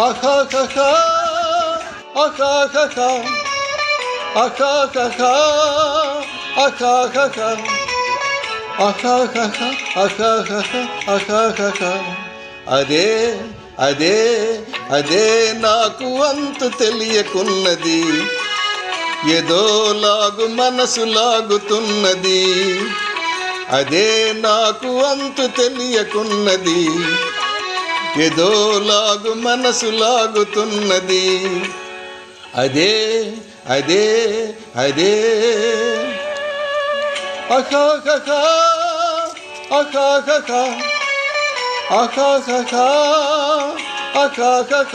అహాహా అహాహా అహాహా అహాహా అహాహా అహాహా అహాహా అదే అదే అదే నాకు అంత తెలియకున్నది. ఏదో లాగు మనసు లాగుతున్నది. అదే నాకు అంతు తెలియకున్నది. ఏదో లాగు మనసు లాగుతున్నది. అదే అదే అదే. అఖాఖ అఖాఖ అఖాఖ అఖాఖ అఖాఖ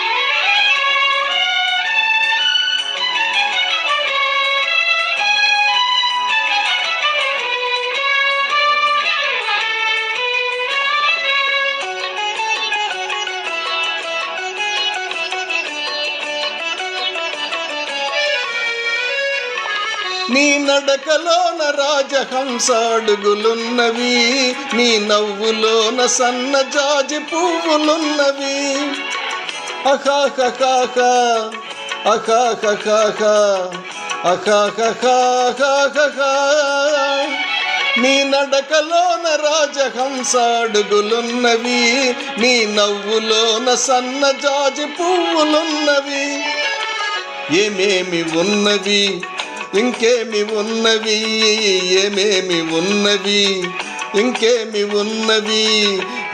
నీ నడకలోన రాజహంస అడుగులున్నవి నీ నవ్వులోన సన్న జాజి పువ్వులున్నవి. అఖాఖాఖ అఖాఖాఖ అఖాఖాఖ నీ నడకలోన రాజహంస అడుగులున్నవి నీ నవ్వులోన సన్న జాజి పువ్వులున్నవి. ఏమేమి ఉన్నవి? ఇంకేమి ఉన్నవి ఏమేమి ఉన్నవి ఇంకేమి ఉన్నవి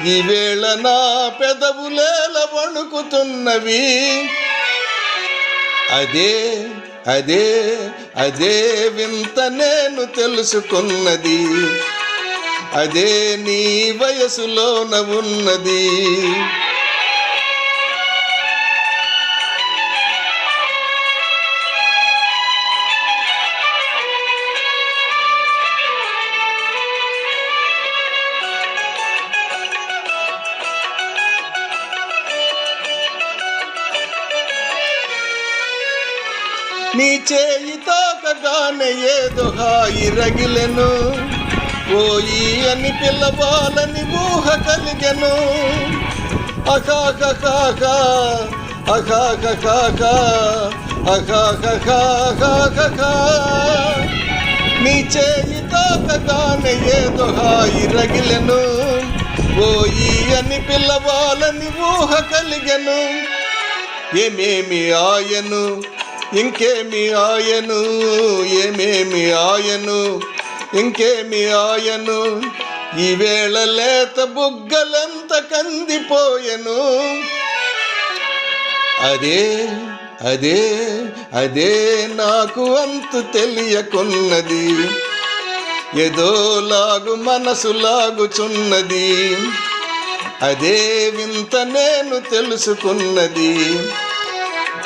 ఈవేళ నా పెదవులేల వణుకుతున్నవి. అదే అదే అదే వింత నేను తెలుసుకున్నది. అదే నీ వయసులోన ఉన్నది. నీ చేయి తాకగానే ఏదో హాయి రగిలెను. పోయి అని పిల్లవాలని ఊహ కలిగెను. అకాక అకాక అకాక నీ చేయి తాకగానే ఏదో హాయి రగిలెను. పోయి అని పిల్లవాలని ఊహ కలిగెను. ఏమేమి ఆయను ఇంకేమి ఆయను ఏమేమి ఆయను ఇంకేమి ఆయను? ఈవేళ లేత బుగ్గలంత కందిపోయెను. అదే అదే అదే నాకు అంతు తెలియకున్నది. ఏదో లాగు మనసు లాగుచున్నది. అదే వింత నేను తెలుసుకున్నది.